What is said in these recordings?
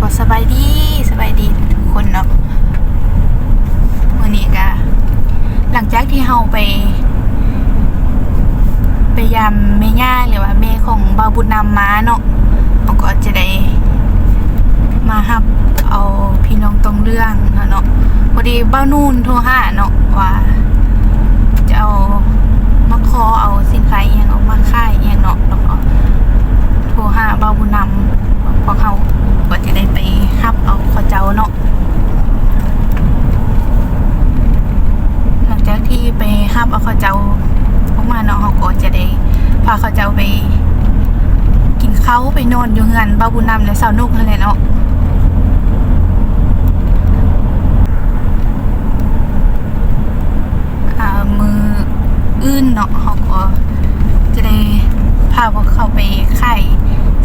ก็สบายดีสบายดีทุกคนเนาะวันนี้ก็หลังจากที่เฮาไป ไปยามแม่ย่าหรือว่าแม่ของบาบุญนำม้าเนาะเราก็จะได้มาฮับเอาพี่น้องตรงเรื่องเนาะพอดีเบ้านู่นโทรหาเนาะว่าจะเอามาคอเอาสินค้าอย่างออกมาขายอย่างเนาะแล้วก็โทรหาเบ้าบุญนำพวกเขา ก็จะได้ไปฮับเอาเขาเจ้าเนาะหลังจากที่ไปฮับเอาเขาเจ้าออกมาเนาะเขาก็จะได้พาเขาเจ้าไป กินข้าวไปนอนอยู่เงินบ้าบุญนำและสาวนุกนั่นแหละเนาะ อ่ามืออื่นเนาะเขาก็จะได้พาพวกเขาไปขาย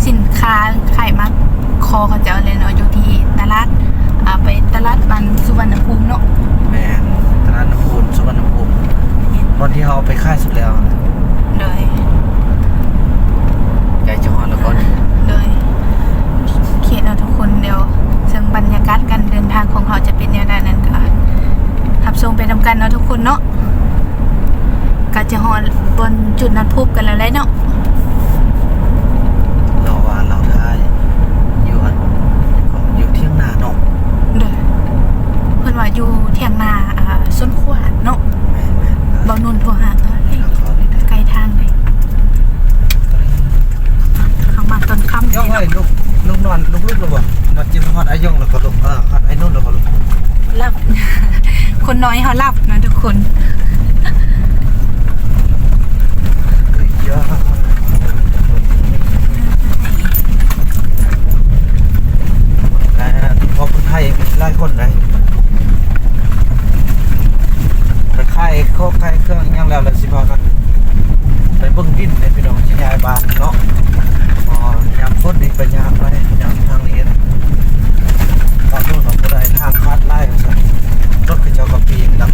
สินค้าขายมักคอเขาเจ้าเลยเนาะอยู่ที่ตลาดอ่าไปตลาดบันสุวรรณภูมิเนาะ แมนตลาดน้ำพูนสุวรรณภูมิวันที่เขาไปค่ายสุดแล้วนะ โดย ใหญ่จังหวัดแล้วก็นี่ โดยเขียนเอาทุกคนเดียวซึ่งบรรยากาศการเดินทางของเขาจะเป็นแนวใดนั้นก็ทับทรงไปทำกันเนาะทุกคนเนาะก็จะฮอดบนจุดนัดพบกันแล้วแหละเนาะ เราว่าเราได้อยู่อันก็อยู่เที่ยงนาเนาะ เด้อเพิ่นว่า อยู่เที่ยงนาอ่าส้นขวานเนาะแมนแมนเบานุ่นโทรหาเออให้ไกลทางเลยเข้ามาตอนค่ำย่องนี่ไว้เนาะลูกลูกนอนลูกลูกเราบอกนอนจิ้มฮอดไอ้ย่องแล้วก็ลูกเออฮอดไอ้นุ่นแล้วก็ลูกรับ คนน้อยเขารับนะทุกคนเฮ้ยเยอะได้นะพอคนไทยไล่คน ไหนไปค่ายเขาค่ายเครื่องยังแล้วเลยสิพอกันไปเบิ้งดินในพี่น้องที่ยายบ้านเนาะพอยามฝนนี่ไปยามไปยามทางนี้นะตอนนู้นเราก็ได้ทางคาดไล่กันซะรถกระเจ้ากระปีนดัง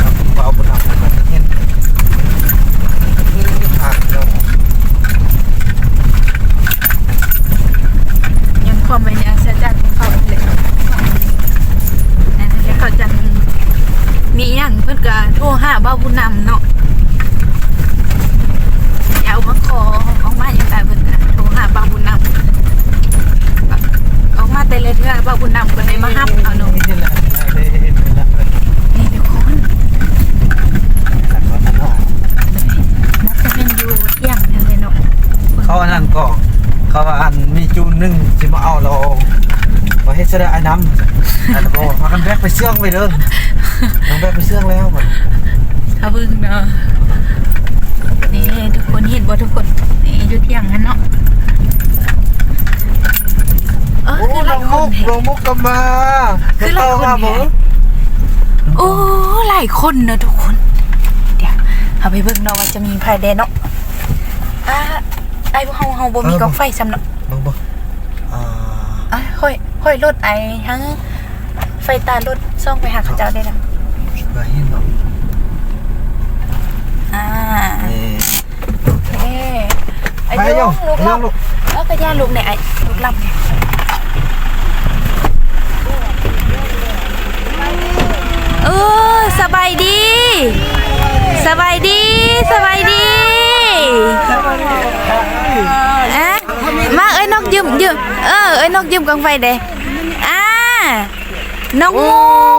ครับเบาบุญหักมันเห็นคือทางเจ้า ยังความไว้เนี่ยเสียจันเขาเลยนั่นแหละเขาจังมีอย่างเพิ่นก็โทรหาเบ้าผู้นำเนาะอย่าเอามาขอออกมาอย่างไรเพิ่นก็โทรหาเบ้าผู้นำออกมาแต่ละเทื่อเบ้าผู้นำก็เลยมาฮับเอาเนาะ นี่แหละได้เห็นแล้ว นี่ทุกคน ขันว่านั่นว่า นักจะเป็นอยู่เที่ยงนั่นเลยเนาะ เขาอันนั้นก็เขาว่าอันมีจูนหนึ่งจะมาเอาเราว่าเฮ็ดเสด็จไอ้น้ำอันนั้นบอกว่าพากันแบก ไปเชื่องไปเด้อน้องแบกไปเชื่องแล้วมันเขาเบิ่งเนาะนี่ทุกคนเห็นบ่ทุกคนนี่อยู่เที่ยงนั่นเนาะเออโอ้คือหลลายงคมุนกแท้ลงมุกกันมาคือหลายคนมาแท้บ่โอ้หลายคนเนอะทุกคน เดี๋ยวเอาไปเบิ่งเนาะว่าจะมีภายในเนาะอ่าไอ้พวกเฮาเฮาบ่มีกองไฟซ้ำเนาะเบิ่งบ่อ่า อะค่อยค่อยรถไอ้ทั้ง ไฟตารถซ่องไปหาเขาเจ้าได้แล้วเพื่อเห็นเนาะอ่านี่เอ้ไอ้ไปยย่องงลูกย่ลัองบลูกแล้วก็ย่าลูกเนี่ยไอ้ลูกลับเนี่ยเออสบายดี สบายดี สบายดีเอ๊ะมาเอ้ยนกยืมยืมเออเอ้ยนกยืมกองไฟเด้อ่า นกโอ้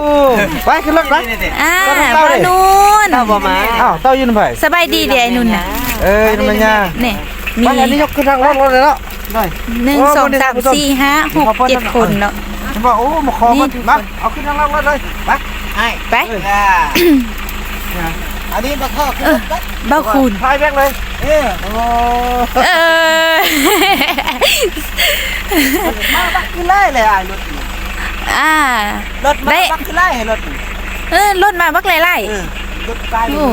งูกไปขึ้นรถไปอ่าเต้าบดิอนูนเต้าบ่มาอ้าวเต้ายืนไผสบายดีเดี๋ยวไอ้นุ่นน่ะเอ้ยน้ำมันยาเนี่ยมีมีอันนี้ยกขึ้นทางรถรถเลยเนาะได้หนึ่งโอ้สองบ่ได้สามผู้ชมสี่ห้าหกเจ็ดคนเนาะฉันบอกโอ้มาขอนี่มันมาเอาขึ้นทางรถรถเลยไปให้ไปอันนี้มาเข้าขึ้นเออบ้าคุณพายแบกเลย เออโอ้เออมาบักขึ้นไล่เลยอะรถ อ่ารถมาบักขึ้นไล่ให้รถเออรถมาบักไล่ไล่ เออรถไปโอ้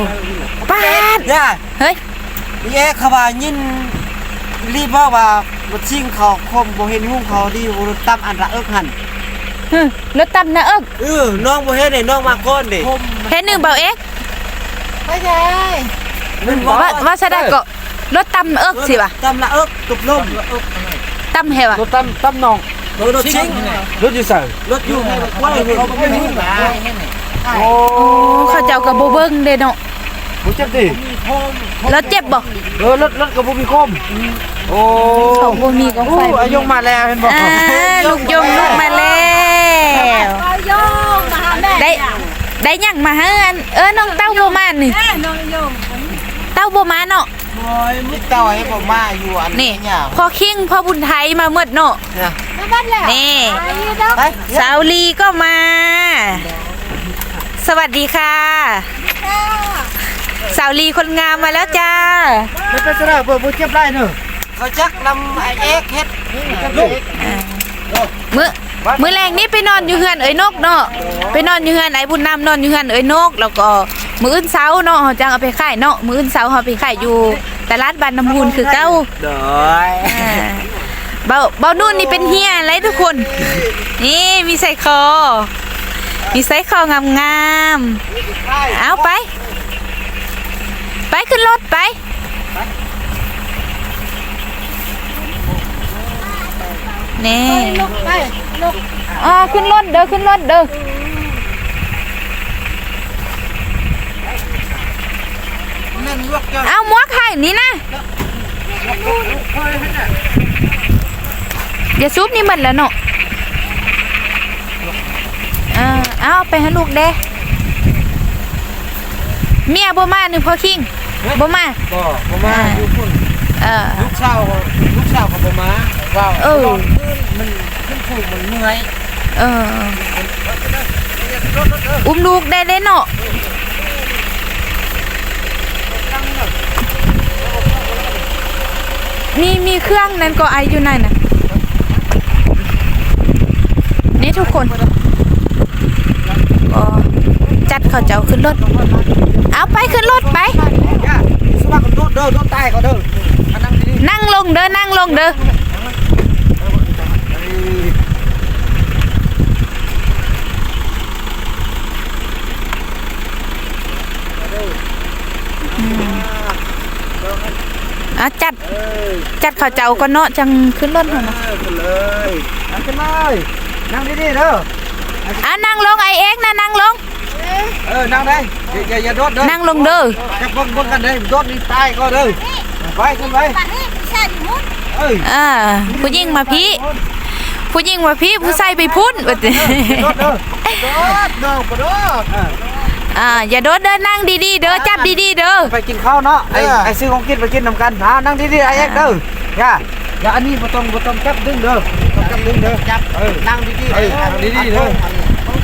ป้าดย่าเฮ้ยแย่เขาว่ายินรีบบอกว่ารถชิงเขาคมบ่เห็นหุ้งเขาดีรถตั้มอันละเอิกหันหึรถตำนะเอิกเออน้องบ่เห็นเด้น้องมาก่อนเด้เห็นหนึ่งเบาเอ็กไม่ใช่มันว่าว่าสะได้ก็รถตำเอิกสิวะตั้มละเอิกตุบลมตั้มเหวะรถตั้มตั้มน้อง รถชิงรถอยู่ใส่รถอยู่ให้กล้วยเห็นกล้วยเห็นหนาโอ้โอ้เขาเจ้าก็บ่เบิ่งเด้เนาะบ่เจ็บดิแล้วเจ็บบ่เออรถรถกับบ่มีคมโอ้เขาบ่มีกองโอ้ไฟอายงมาแล้วเห็นบ่อ่าลูกยงลูกมาแล้วโยมมาหาแม่ได้ได้หยังมาเฮือนเออน้องเต้าบ่มานี่น้องโยมเต้าบ่มาเนาะมิเต้าให้ผมมาอยู่อันนี่เนี่ยพ่อคิงพ่อบุญไทยมาเมดเนาะเนี่ยบ้านแล้วนี่ไอ้ดอกไปสาวลีก็มา สวัสดีค่ะสาวลีคนงามมาแล้วจ้าไม่เป็นไรบ่บ่เจ็บได้เนอะเขาจักนำไอ้เอ็กเฮ็ดลูกมื้อมื้อแรงนี้ไปนอนอยู่เฮือนเอ้ยนกเนาะไปนอนอยู่เฮือนไอ้บุญนำนอนอยู่เฮือนเอ้ยนก แล้วก็มื้ออื่นเช้าเนาะเฮาจังเอาไปขายเนาะมื้ออื่นเช้าเฮาไปขายอยู่ตลาดบ้านน้ำพูนคือเก่าเด้ออ่า เบาเบานุ่นนี่เป็นเฮียอะไรทุกคน นี่มีใส่คอ มีใส่คองามงามๆเอาไป ไปขึ้นรถไป นี่ลูกไปลูกอ่าขึ้นรถเด้อขึ้นรถเด้อแม่นเอามวกไข่นี่นะ อย่าซุปนี่หมดแล้วเนาะเออเอาไปให้ลูกเด้เมียบ่มาหนึ่งพอคิงบ่มาบ่บ่มาอยู่พุ่นเออลูกสาวลูกสาวก็บ่มาว่าเออมันขึ้นผูกมันเหนื่อยเอออุ้มลูกได้เด้เนาะมีมีเครื่องนั้นก็ไออยู่ไหนน่ะ นี่ ทุกคนจัดเขาเจ้าขึ้นรถ เอาไปขึ้นรถไป นั่งลงเด้อ นั่งลงเด้ออะจัด จัดเขาเจ้าก็เนาะจังขึ้นรถหั่นน่ะเออขึ้นเลยขึ้นเลย นั่งดีๆเด้ออะนั่งลงไอเอ็กนะนั่งลง เออนั่งได้อย่าอย่าโดดเด้อนั่งลงเด้อจับเบิ่งเบิ่งกันเด้อโดดนี่ตายก็เด้อไปขึ้นไปบ้านนี้ไม่ใช่ดิมุดเอ้ยอ่าผู้หญิงมาพี่ ผู้หญิงมาพี่ผู้ชายไปพุ่นว่าติโดดเด้อโดดเด้อบ่โดดอ่าอย่าโดดเด้อนั่งดีๆเด้อจับดีๆเด้อไปกินข้าวเนาะไอ้ไอ้ซื้อของกินไปกินนำกันหานั่งดีๆไอ้เอ็กเด้อย่าอย่าอันนี้บ่ต้องบ่ต้องจับดึงเด้อต้อง จับดึงเด้อจับนั่งดีๆเออนั่งดีๆเด้อ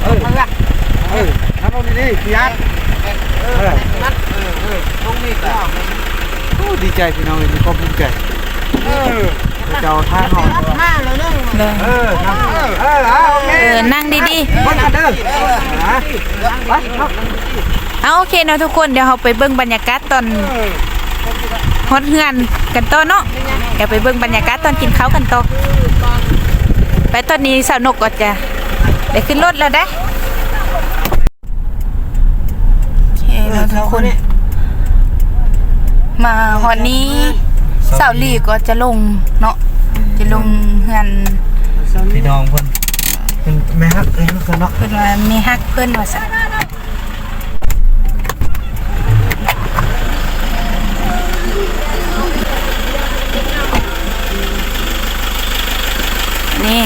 เออเออนั่งลงดีๆพี่ยัดเออนัดเออเออตรงนี้ก็โอ้ดีใจพี่น้องมีความภูมิใจเออเจ้าท่าหอนเด้อเออเออเออเอาโอเคเออนั่งดีคนอันเด้อไปเนาะๆเอาโอเคเนาะทุกคนเดี๋ยวเราไปเบิ่งบรรยากาศตอนฮอดเฮือนกันต่อเนาะเดี๋ยวไปเบิ่งบรรยากาศตอนกินข้าวกันต่อ ไปตอนนี้สาวนกก็จะได้ขึ้นรถแล้วได้โอเคเนาะทุกคน มาฮอดนี้สาวลีก็จะลงเนาะจะลงเฮือนพี่น้องเพิ่นเป็นแม่ฮักเอ้ยเพิ่นเนาะเพิ่นว่ามีฮักเพิ่นว่าซั่นนี่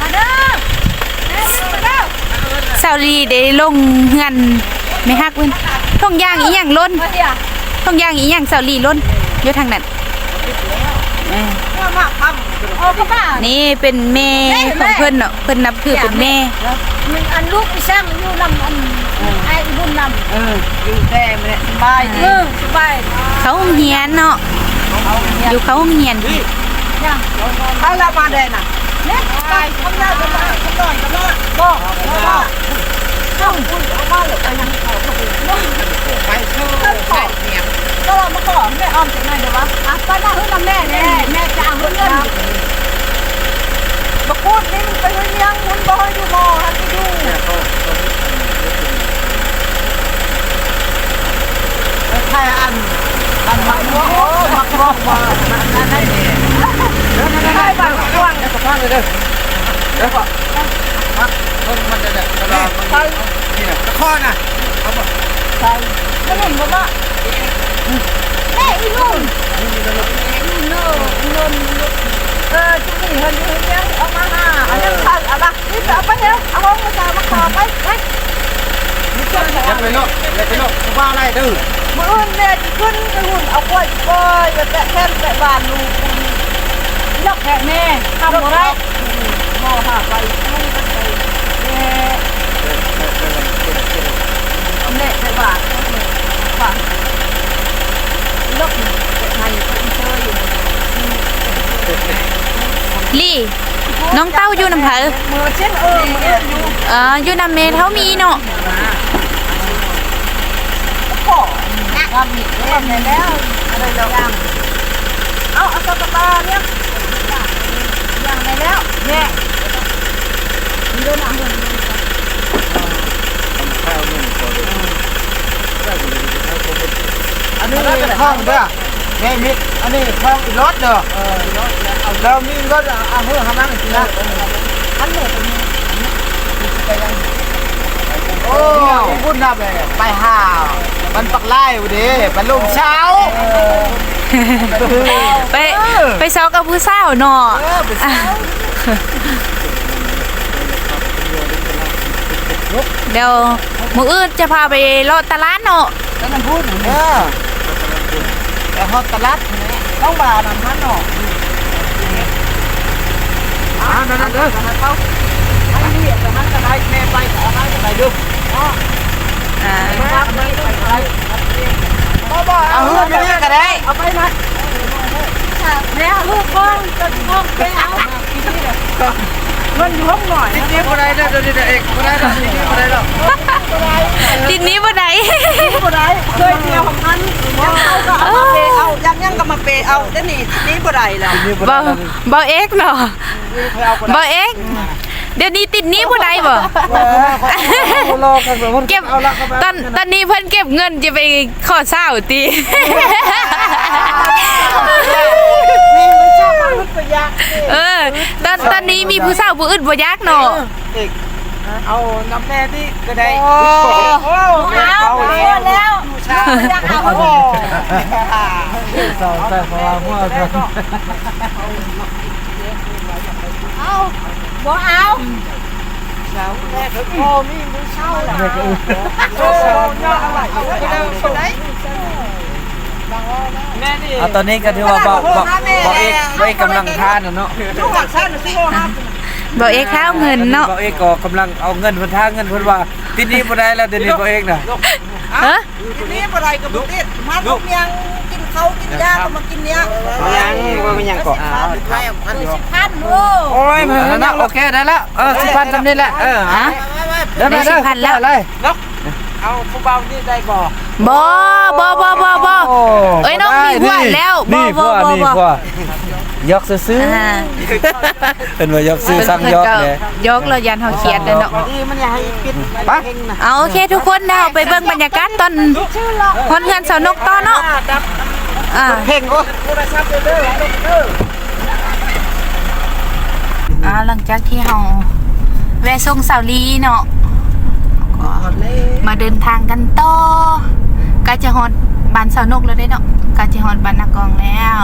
มาเด้อแม่มาเด้อ สาวลีได้ลงเฮือนไม่ฮักเพิ่นท่องย่างอีหยังล้นมาเดี๋ยวท่องย่างอีหยังสาวลีล้นอยู่ทางนั้นเออโอ้พ่อบ้านี่เป็นแม่ของเพิ่นเนาะเพิ่นนับถือเป็นแม่มันอันลูกไปสร้างอยู่ลำอันไอ้บุญนำเอออยู่แต่ไม่ได้สบายดีเออสบายเขาโรงเรียนเนาะอยู่เขาโรงเรียนยังถ้าละมาแดนน่ะ เนี่ยไปทำได้ทำได้ทำได้ทำได้บ่บ่ต้องพูดเอามาเลยไปยังเขาเขาไปไปเชื่อไปเนี่ยก็เรามาขอแม่อ้อมจากไหนเดี๋ยววะอะไปหน้า hướng แม่แน่แม่จะเอาเงินมาพูดนี่มันไปเฮ้ยยังมันบ่ให้อยู่มอให้ดูแค่อันอันมักโอ้มักรอ บมาเลยเด้อเดี๋ยวก่อนพักมันมันจะเนี่ยกระดาษมันนี่น่ะตะข้อน่ะเอาบ่ใช่แล้วผมบอกว่าแม่อีนุ่นอีนุ่นอีนุ่นเออจุ๊นี่เห็นเห็นยังเอามาหาอันนั้นใช่เอาละนี่เอาไปเถอะเอาห้องมาจ่ายมาขอไปไปนี่เจ้าขออย่าไปโลกอย่าไปโลกว่าอะไรดื้อมืออื่นแม่จะขึ้นไปหุ่นเอากล้วยกล้วยอย่าแตะแค่แตะบานลูก ยกแขกแม่ทำอะไรมอหาไปไม่ไปแม่แม่แตะบานบานยกแตะไงก็อีเชยอยู่ลี่ น้องเต้าอยู่นำไผมือเช่นเออมืออยู่เอ่ออยู่นำเมเท่ามีเนาะพ่อทำนี่ทำแล้วอะไรแล้วเอาเอาตะตาเนี่ยอย่างไรแล้วแม่มีเรื่องอะไร อัน นี้ข้องเด้อแม่มิดอันนี้ข้องอีรถเด้อเออแล้วมีรถเอาเพื่อทำนั่งกินนะอันนี้เป็นโอ้พูดนับเลยไปห่ามันปักไล่อยู่ดิไปลุงเช้าไปไปซอกกับผู้สาวเนาะเออไปเช้าเดี๋ยวมื้ออื่นจะพาไปเลาะตลาดเนาะแล้วมันพูดเออ แต่ฮอตตลัดต้องบานั่นมันเนาะอ่านั่นนั่นเด้อนั่นเขาไอ้นี่แต่มันจะได้แม่ไปขอให้ไปดูอ่าครับไปไปบ่บ่เอาเฮือนไปนี่ก็ได้เอาไปมาแม่ลูกก้องจะก้องไปเอา เงินอยู่ห้องหน่อยนี่บ่ได้เด้อเดี๋ยวเอกบ่ได้ดอกนี่บ่ได้ดอกติดนี้บ่ได้ผู้ใดเคยเดียวของมันเอาก็เอามาเปเอายังยังก็มาเปเอาแต่นี่นี่ผู้ใดล่ะนี่บ่บ่ได้บ่เอ็กเนาะบ่เอ็กเดี๋ยวนี้ติดหนี้บ่ได้บ่รอกันแบบเก็บเอาละเข้าไปตอนตอนนี้เพิ่นเก็บเงินจะไปขอเศร้าติ เออ ตอนตอนนี้มีผู้สาวผู้อื่นบ่อยากเนาะเอกเอาน้ำแม่ที่ก็ได้โอ้โหเอาแล้วอยากเอาโอ้สองแต่พอว่าหัวกันเอาบ่เอาเช้าแม่ก็โอ้มีมือเช้าล่ะโอ้ยอดอะไรเอาไป เอาไปแม่นี่เอาตอนนี้ก็ถือว่าบอกบอกบอกเอกบอกเอกกำลังทานนะเนาะลูกหลักสั้นสิโอ้ครับบ่เอ็กข้าวเงินเนาะบอกเอกก็กำลังเอาเงินมาทางเงินเพิ่นว่าที่นี่บ่ได้แล้วเดี๋ยวนี้บอกเอกน่ะฮะทีนี้อะไรกับบุตรมาลูกยังกินเขากินยาก็มากินเนี้ยยังว่ามันยังก่อนพันสิบพันโอ้โอ้ยมันนะโอเคได้แล้วเออสิพันทำนี่แหละเออฮะเดี๋ยวได้เดี๋ยวสิพันแล้วเลยนก เอาผู้เบานี่ได้บ่บ่บ่บ่บ่บ่เอ้ยน้องมีหัวแล้วบ่นี่บ่พ่อบ่นี่บ่พ่อยกซื้ออ่าๆเป็นว่ายกซื้อสั่งยกเลยยกเรายันเฮาเขียดเลยเนาะดีมันอย่าให้ปิดไปเอาโอเคทุกคนเนาะไปเบิ่งบรรยากาศตอนฮอนเฮือนสาวนกต่อเนาะอ่าเพ่งโอ้โทรศัพท์เด้อเด้ออ่าหลังจากที่เฮาแวะส่งสาวลีเนาะ ก็มาเดินทางกันต่อก็จะฮอดบ้านสาวนกแล้วได้เนาะก็จะฮอดบ้านนากองแล้ว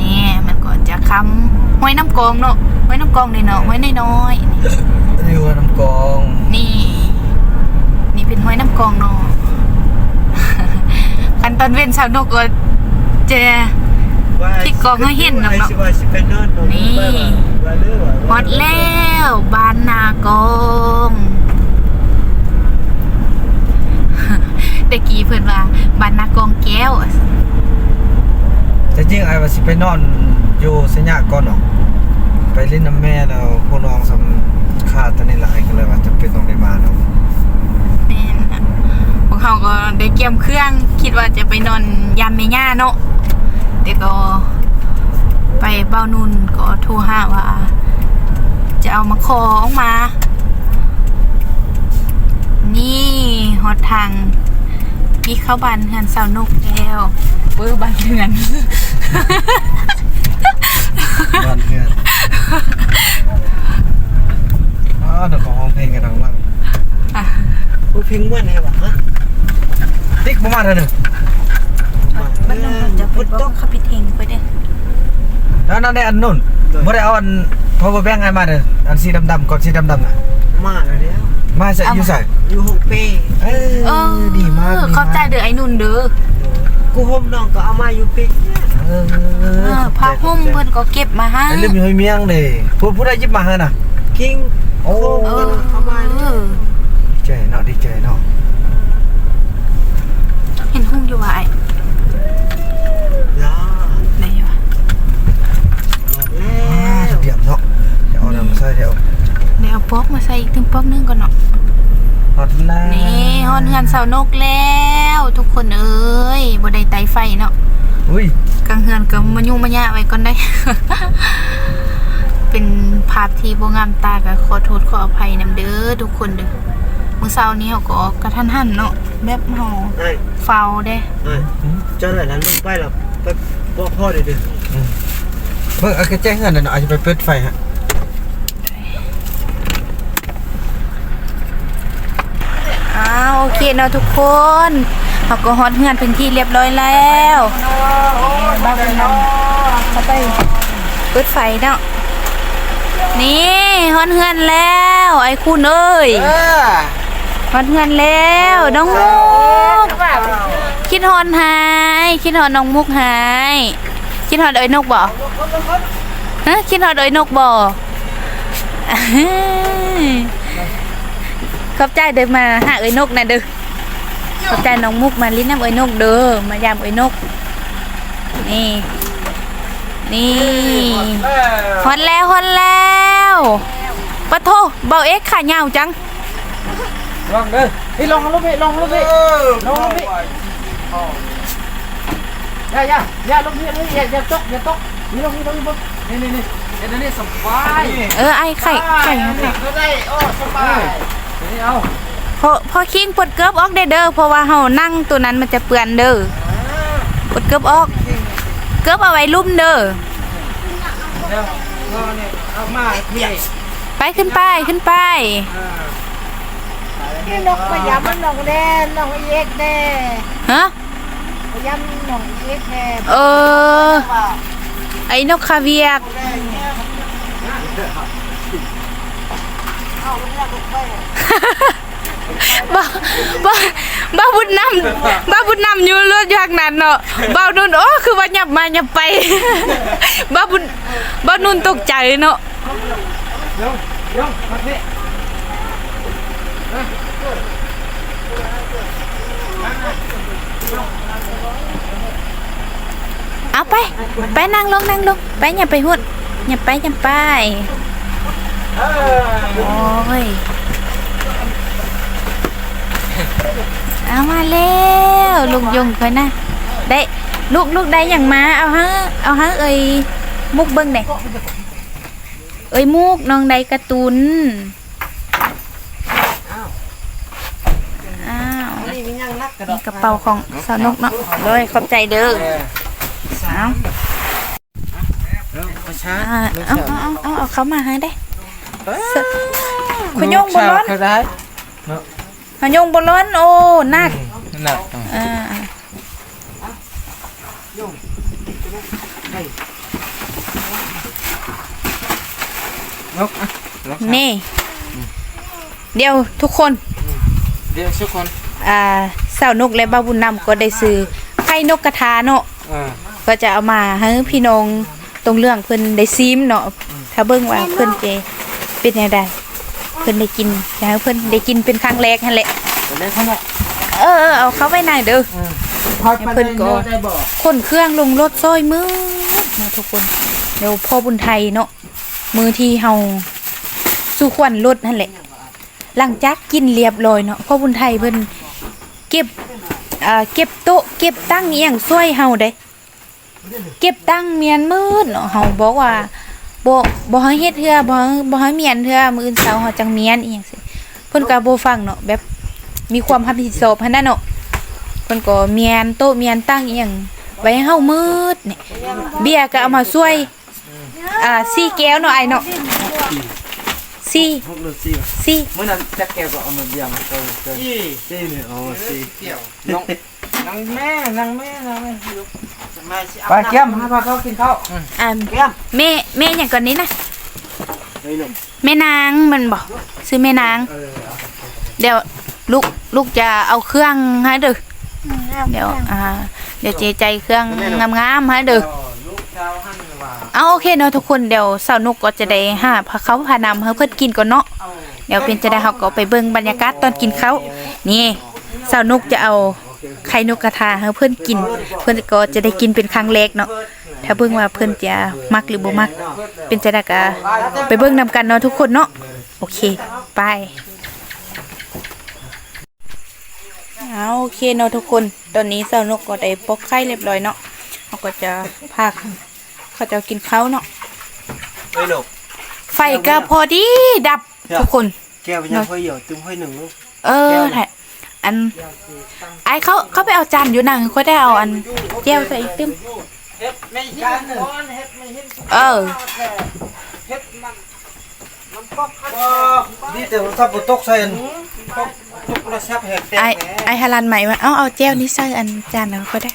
นี่มันก็จะคำห้วยน้ำกองเนาะห้วยน้ำกองนี่เนาะห้วยน้อยๆนี่อยู่น้ำกอง นี่ นี่เป็นห้วยน้ำกองเนาะคันตอนเว้นสาวนกก็เจะที่กองให้เห็นน่ะเนาะนี่ฮอดแล้วบ้านนากอง ตะกี้เพิ่นว่าบ้านนากองแก้วแต่จริงไอ้ว่าสิไปนอนอยู่สัญญาก่อนเนาะไปเล่นน้ำแม่แล้วพวกน้องสำขาดตอนนี้หลายก็เลยว่าจะเป็นต้องได้มาเนาะนี่นะพวกเขาก็ได้เกี่ยมเครื่องคิดว่าจะไปนอนยามเมย่าเนาะแต่ก็ไปเบ้านุนก็โทรหาว่า จะเอามาขอออกมา นี่ฮอดทาง นี่เข้าบันเฮือนสาวนกแล้วเบอร์บันเทือนบันเพื่อนอ๋อเดี๋ยวก็ห้องเพลงกันดังมางอะเพลงว่าไงวะฮะติ๊กประมาณเท่านึงบันนงจะพูดต้องขับพิเทงไปเด้แล้วนั่นได้อันนุ่นเมื่อได้เอาอันพอบ่แบ่งไงมาเด้ออันสีดำๆก่อนสีดำๆอะมาแล้ว มาใส่อยู่ใส่อยู่หกปีเอเอออดีมากดีขอบใจเด้อไอ้นุ่นเด้อกูห่มน้องก็เอามาอยู่ปีเออเออผ้าห่มเพิ่นก็เก็บมาให้ไอ้ลืมอยู่ให้เมียงเด้พูดพูดได้ยิบมาให้น่ะคิงโอ้เออเข้ามาเออดีใจเนาะดีใจเนาะเห็นหุ่งอยู่ว่าไอ้ ล้อ ไหนอยู่วะ แล้ อ่าว เตรียมเนาะเดี๋ยวเอาน้ำมาใส่เดี๋ยว เดี๋ยวเอาป๊อกมาใส่อีกถึง ป๊อกนึงก่อนเนาะฮอตแล้วนี่ฮอนเฮือนเสานกแล้ว ทุกคนเอ้ยบ่ได้ไตไฟเนาะอุ้ยกลางเฮือนก็มายุ่งมายะไว้ก่อนได้ เป็นภาพที่บ่งามตาก็ขอโทษขออภัยนำเด้อทุกคนเด้อมื้อเช้านี้เฮาก็ออกกระทันหันเนาะแบบเฮาไอ้เฝ้าเด้ไอ้เจ้าหน่อยแล้วลูกไปหรอไปบอกพ่อเดี๋ยวเดี๋ยวเพิ่งเอาแค่แจ้งเงินน่ะเนาะอาจจะไปเปิดไฟฮะ อ้าว โอเคเนาะทุกคนเฮาก็ฮอดเฮือนเป็นที่เรียบร้อยแล้วบ้าไปนำเข้าไปเปิดไฟเนาะนี่ฮอดเฮือนแล้ว ไอ้คุณเอ้ยเออฮอดเฮือนแล้วน้องมุกคิดฮอนหายคิดฮอนน้องมุกหายคิดฮอนเอ้ยนกบ่ฮะคิดฮอนเอ้ยนกบ่ ขอบใจเดินมาหาเอ้ยนกนะเด้อขอบใจน้องมุกมาลิ้นน้ำเอ้ยนกเด้อมายามเอ้ยนก นี่ นี่ฮอนแล้วฮอนแล้วปะโทเบาเอ็กขาเหยาวจังลองเด้อพี่ลองลูกพี่ลองลูกพี่ลองลูกพี่อย่าอย่าอย่าลูกพี่นี่อย่าอย่าตกอย่าตกนี่ลงนี่ลงนี่นี่นี่เอ็นนี่สบายเออไอ้ไข่ไข่ไข่ก็ได้โอ้สบาย นี่เอาพอพอคิงปลดเกิบออกได้เด้อเพราะว่าเฮานั่งตัวนั้นมันจะเปื้อนเด้อปลดเกิบออก เกิบเอาไว้ลุ่มเด้อเดี๋ยวเอาเนี่ยเอามาพี่ไปขึ้นไปขึ้นไปนี่นกพยายามมันนกแน่นกเอ็กแน่ฮะพยายามนกเอ็กแน่เออ ไอ้นกคาเวียก บ้าบ้าบ้าบุญนำบ้าบุญนำอยู่รถอยากนั้นเนาะบ้านุ่นโอ้คือว่าหยับมา โอ้ยเอามาแล้วลูกยงเคยนะได้ลูกลูกได้อย่างมาเอาฮะเอาฮะเอ้ยมุกเบิ้งเด็เอ้ยมุกน้องได้การ์ตูนอ้าวนี่มียังนักกระดนี่กกระเป๋าของสาวนกเนาะเลยขอบใจเด้อเอามาช้าอ่าเอาเอาเอาเอาเอาเขามาให้ได้ ขยงบนรถเขาได้ขยงบนร้อนโอ้นักหนักอ่านกนี่ เดี๋ยวทุกคน เดี๋ยวทุกคน อ่าสาวนกและบ้าวบุญนำก็ได้ซื้อไข่นกกระทาเนาะเออก็จะเอามาให้พี่น้องตรงเรื่องเพิ่นได้ซีมเนาะถ้าเบิ่งว่าเพิ่นจะ เป็นแนวใดเพิ่นได้กินอยากให้เพิ่นได้กินเป็นครั้งแรกนั่นแหละเดี๋ยวได้ขนาดเออเออเอาเข้าไว้ในเด้อ พอดเพิ่นก็ ได้บอกคนเครื่องลงรถซอยมือเนาะทุกคนเดี๋ยวพ่อบุญไทยเนาะมือที่เฮาสู่ขวัญรถนั่นแหละ หลังจากกินเรียบร้อยเนาะพ่อบุญไทยเพิ่นเก็บอ่าเก็บโต๊ะเก็บตั้งอีหยังช่วยเฮาได้ เก็บตั้งเมียนมืดเนาะเฮาบอกว่า บ่บ่ให้เฮ็ดเทื่อบ่ให้บ่ให้เมียนเทื่อมื้ออื่นเช้าเฮาจังเมียนอีหยังซี่เพิ่นก็บ่ฟังเนาะแบบมีความรับผิดชอบหั่นน่ะเนาะเพิ่นก็เมียนโต๊ะเมียนตั้งอีหยังไว้ให้เฮามืดนี่เบียร์ก็เอามาช่วยอ่าสี่แก้วเนาะไอ้เนาะสี่พวกเราสี่สี่เมื่อนั้นแจ็คแกก็เอามาเบียร์มาเติมเติมสี่สี่เนี่ยโอ้สี่น้อง นางแม่นางแม่นางแม่แม่สิไปเกี้ยมให้พาเขากินข้าวอ่าเกี้ยมแม่แม่อย่างก่อนนี้นะเฮ้ยหนุ่มแม่นางมันบอกซื้อแม่นาง เดี๋ยวลูกลูกจะเอาเครื่องให้เด้อเดี๋ยวอ่าเดี๋ยวเจใจเครื่องงามๆให้เด้อลูกชาวหั่นว่าเอาโอเคเนาะทุกคนเดี๋ยวสาวนุกก็จะได้หาพาเขาพานำให้เพื่อนกินก่อนเนาะเดี๋ยวเป็นจะได้เขาก็ไปเบิ่งบรรยากาศตอนกินเขาวนี่สาวนุกจะเอา ไข่นกกระทาให้เพื่อนกิน เพื่อนก็จะได้กินเป็นครั้งแรกเนาะถ้าเบิ่งว่าเพื่อนจะมักหรือบ่มัก เป็นจะได้ก็ไปเบิ่งนำกันเนาะทุกคนเนาะโอเคไปเอาโอเคเนาะทุกคนตอนนี้สาวนกก็ได้ปอกไข่เรียบร้อยเนาะเขาก็จะพาเขาจะกินข้าวเนาะเฮ้ยหนุ่มไฟก็พอดีดับทุกคนแก้วไปยังค่อยเหี่ยวตึมค่อยหนึ่งลูกเออแหละ อันไอเขาเขาไปเอาจานอยู่นั่งเขาได้เอาอันแก้วใส่อีกตึมเฮ็ดไม่เห็นก้อนเฮ็ดไม่เห็นเออเฮ็ดมันมันก็คันนี่แต่ถ้าบ่ตกใส่อันทุกระชับเฮ็ดไอไอฮารันใหม่ว่าเอาเอาแก้วนี้ใส่อันจานนั้นเขาได้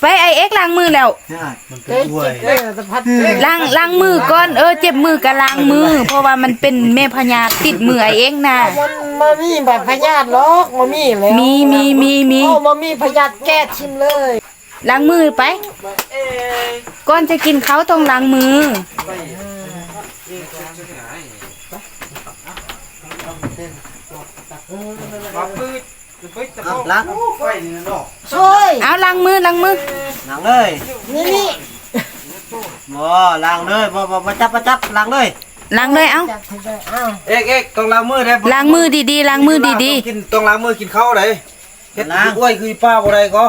ไปไอเอ็กล้างมือแล้วเนี่ยมันเป็นถ้วยเด้อตะพัดเด้ล้างล้างมือก่อนเออเจ็บมือก็ล้างมือ เพราะว่ามันเป็นแม่พญาติดมือไอเอ็กนะมันมามีแบบพยาธิหรอกมามีแล้วมีมีมีมีเอามามีพยาธิแก้ชิมเลยล้างมือไปเอ้ยก่อนจะกินเขาวต้องล้างมือมาปืดปืดตะ เอาโกล้างไฟนี่เนาะช่วยเอาล้างมือล้างมือล้างเลยนี่นี่บ่ล้างเลยบ่บ่บ่จับบ่จับล้างเลยล้างเลยเอาจับให้ได้อ้าวเอ็กเอ็กต้องล้างมือได้ล้างมือดีๆล้างมือดีกินต้องล้างมือกินข้าวได้เฮ็ดอ้วยคือป้าบ่ได้ก็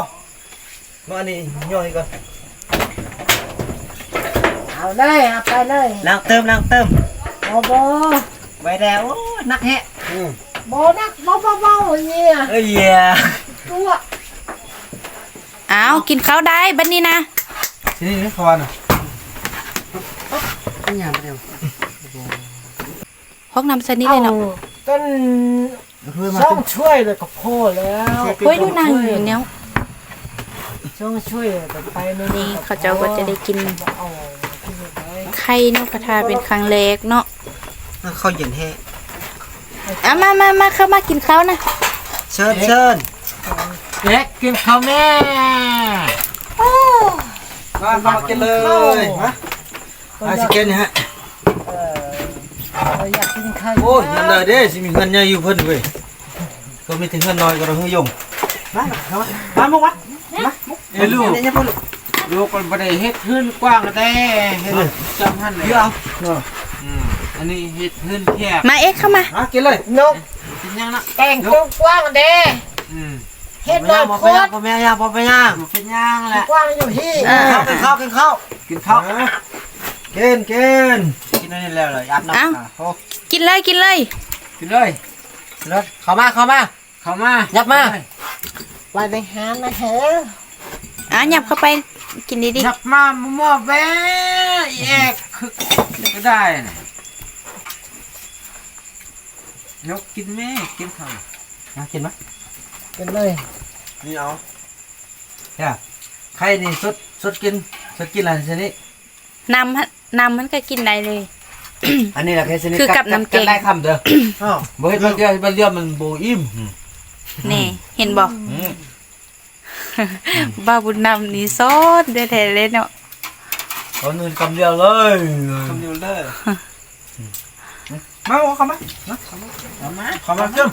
มานี่ย่อยก่อนเอาเลยเอาไปเลยล้างเติมล้างเติมโอ้โบไว้แล้วโอ้นักแฮะอืม โบนักโบโบโบเนี่ยเอ้ยเหี้ยตัวๆเอากินข้าวได้บัดนี้นะทีนี้นี่ขวานอะพกน้ำใส่นี่เลยเนาะต้นช่วยมาช่องช่วยเลยก็พอแล้วเฮ้ยดูนางอยู่เนี้ยช่องช่วยเลยก็ไปในนี่เขาเจ้าก็จะได้กินเอาไข่นกกระทาเป็นครั้งแรกเนาะข้าวเย็นแฮะ เอามามามาเข้ามากินข้าวนะเชิญเชิญเด็กกินข้าวแม่มามากินเลยมาอาสิเกนฮะเอออยากกินข้าวโอ้ยยันเลยเด้สิมีเงินใหญ่อยู่เพิ่นเว้ยก็มีถึงเงินน้อยก็ต้องฮือยงมามามามามามาเอ้ยลูกเนี่ยพ่อลูกลูกคนบ่ได้เฮ็ดพื้นกว้างแต่เฮ็ดจำหันเลยเดี๋ยวเอา อืมอันนี้เฮ็ดพื้นแคบมาเอ็กเข้ามามากินเลยนกเป็นยังนะแต่งตัวกว้างเด้อืมเฮ็ดน้อยโคตรพ่อแม่ย่าพ่อแม่ย่าอยู่เป็นยังแหละกว้างอยู่ที่กินข้าวกินข้าวกินข้าวกินข้าวเกนเกนกินนี่แล้วเลยอาบน้ำโอ้กินเลยกินเลยกินเลยรถเข้ามาเข้ามาเข้ามายับมาไปไปหามาเถอะอะหยับเข้าไปกินดีจับมาหม้อแว่แยกคือก็ได้นะ ยกกินแม่กินข้าวมากินไหมกันเลยนี่เอาเนี่ยใครนี่สดสดกินสดกินอะไรชนิดๆนำฮะนำมันก็กินได้เลย อันนี้แหละแค่ชนิดคือกับน้ำเกงได้คำเด้ออ้าวบ่เฮ็ดมันเดียวมันเดียวมันโบอิ่มนี่เห็นบอกอืมบ้าบุญนำนี่ซอสได้แท้เลยเนาะเอาเงินคำเดียวเลยคำเดียวเลย มาเอาเข้ามามาเอามาเข้ามาเพิ่ม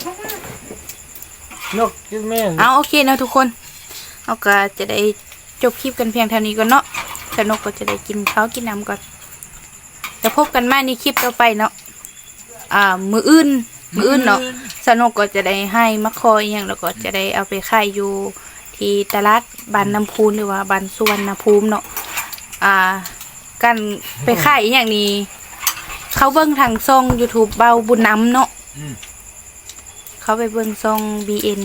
นกกินแม่เอาโอเคเนาะทุกคนเอาก็จะได้จบคลิปกันเพียงเท่านี้ก่อนเนาะสนุกก็จะได้กินข้าวกินน้ำก่อนจะพบกันใหม่ในคลิปต่อไปเนาะอ่ามืออื่นมืออื่นเนาะสนุกก็จะได้ให้มะคอยอหย่างแล้วก็จะได้เอาไปขายอยู่ที่ตลาดบานน้ำพูนหรือว่าบานสุวรรณภูมิเนาะอ่าการไปขายอหย่างนี้ เขาเบิ่งทางช่อง YouTube เบาบุญน้ำเนาะเขาไปเบิ่งซอง BN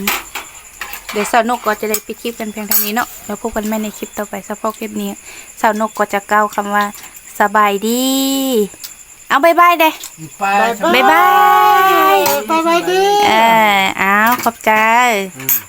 เดี๋ยวสาวนกก็จะได้ปิดคลิปกันเพียงเท่านี้เนาะเดี๋ยวพบกันใหม่ในคลิปต่อไปสำหรับคลิปนี้สาวนกก็จะกล่าวคำว่าสบายดี เอาบายบายเด้ ไปบายบาย ไปไปดิ เออเอาขอบใจ อืม